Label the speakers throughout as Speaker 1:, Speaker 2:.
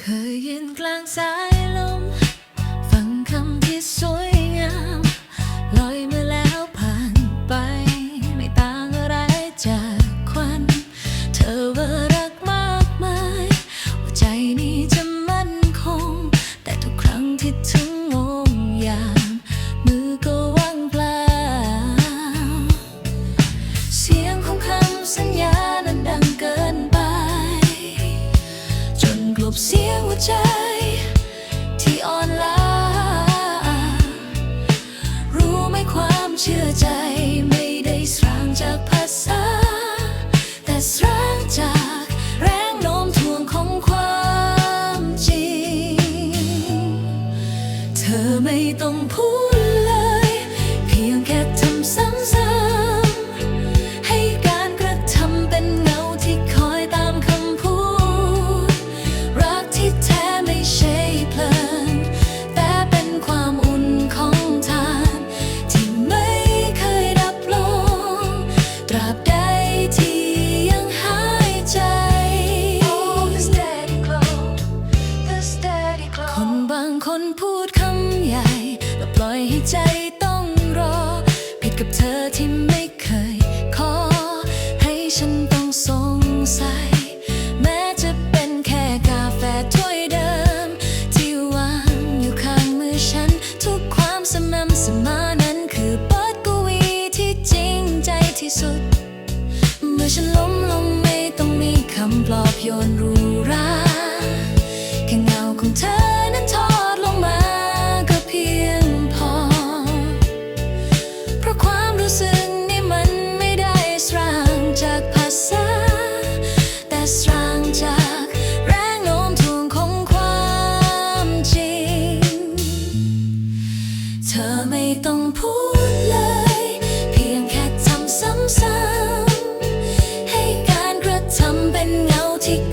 Speaker 1: เคยยืนกลางสายลม ฟังคำที่สวย เชื่อใจไม่ได้สร้างจากภาษา แต่สร้างจากแรงโน้มถ่วงของความจริง เธอไม่ต้องพูดเลย เพียงแค่ทำซ้ำ กับเธอที่ไม่เคย ขอให้ฉันต้องสงสัย แม้จะเป็นแค่กาแฟถ้วยเดิม ที่วางอยู่ข้างมือฉัน ทุกความสม่ำเสมอนั้นคือบทกวีที่จริงใจที่สุด เมื่อฉันล้มลงไม่ต้องมีคำปลอบโยนรู้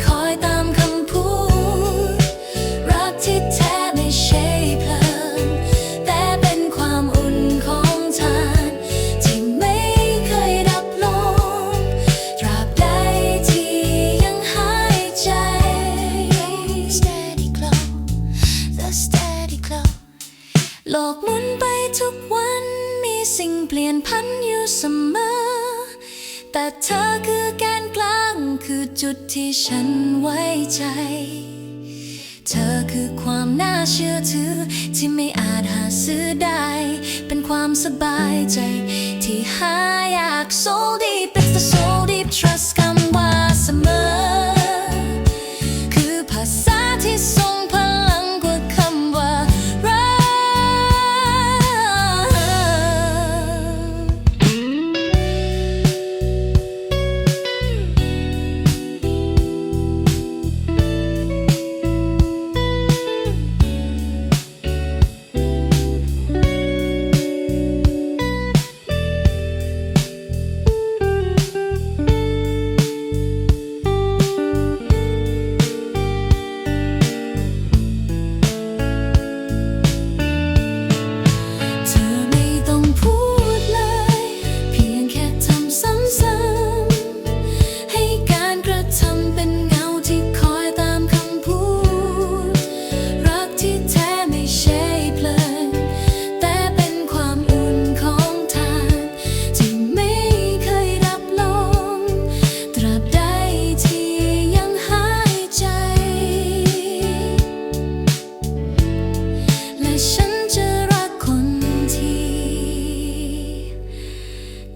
Speaker 1: คอยตามคำพูด รักที่แท้ไม่ใช่เพลิง แต่เป็นความอุ่นของทานที่ไม่เคยดับลง ตราบใดที่ยังหายใจ Steady glow the steady glow โลกหมุนไปทุกวันมีสิ่งเปลี่ยนพันอยู่เสมอ แต่เธอคือแกนกลางคือจุดที่ฉันไว้ใจ เธอคือความน่าเชื่อถือที่ไม่อาจหาซื้อได้ เป็นความสบายใจ ที่หายาก so deep it's the so deep trust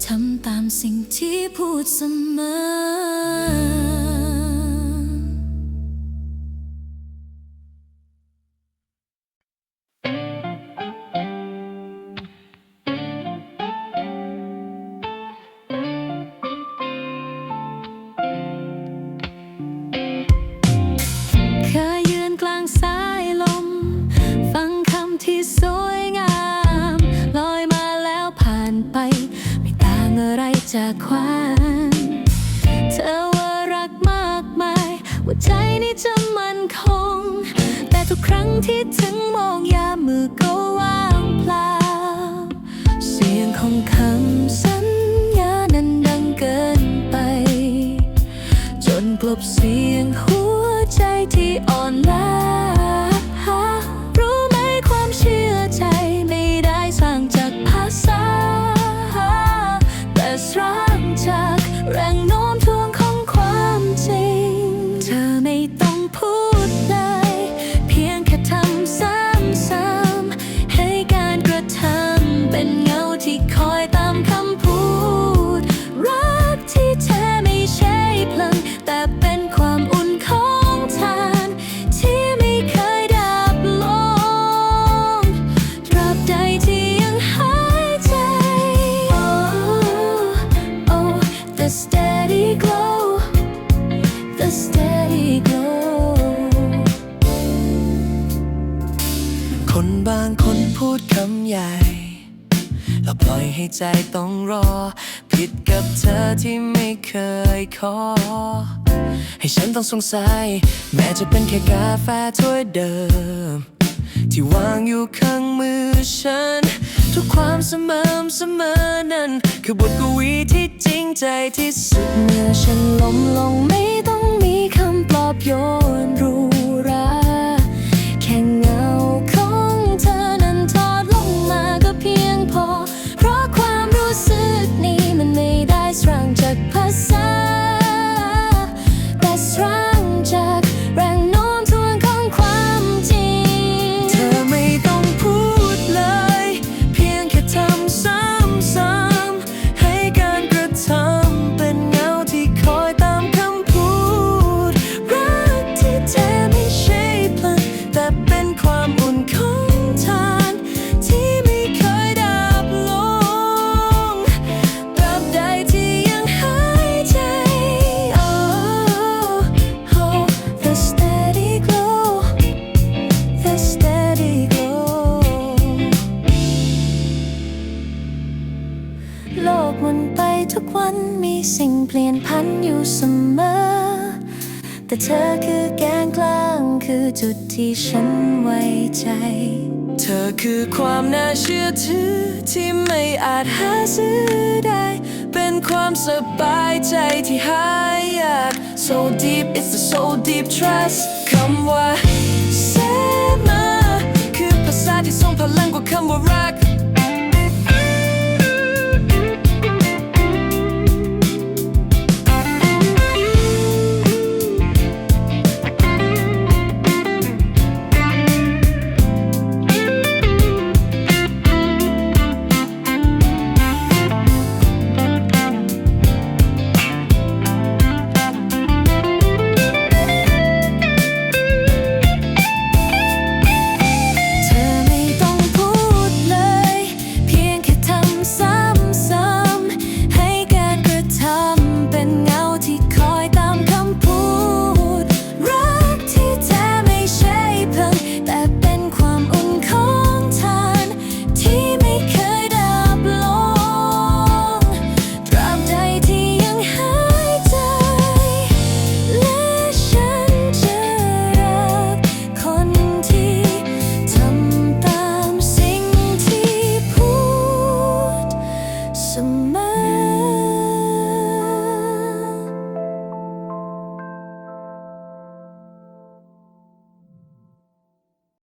Speaker 1: ทำตามสิ่งที่พูดเสมอ งที่ถึงมองยามมือก็ว่างเปล่า เสียงของคำสัญญานั้นดังเกินไป จนกลบเสียงหัวใจที่อ่อนล้า
Speaker 2: คนบางคนพูดคำใหญ่ แล้วปล่อยให้ใจต้องรอ ผิดกับเธอที่ไม่เคยขอ ให้ฉันต้องสงสัย แม้จะเป็นแค่กาแฟถ้วยเดิม ที่วางอยู่ข้างมือฉัน ทุกความเสมอเสมอนั้น คือบทกวีที่จริงใจที่สุด
Speaker 1: เมื่อฉันล้มลงไม่ต้องมีคำปลอบโยนรู้ ทุกวันมีสิ่งเปลี่ยนพันอยู่เสมอ แต่เธอคือแกนกลางคือจุดที่ฉันไว้ใจ
Speaker 2: เธอคือความน่าเชื่อถือที่ไม่อาจหาซื้อได้ เป็นความสบายใจที่หายาก so deep it's a so deep trust คำว่าเสมาคือภาษาที่ทรงพลังกว่าคำว่ารัก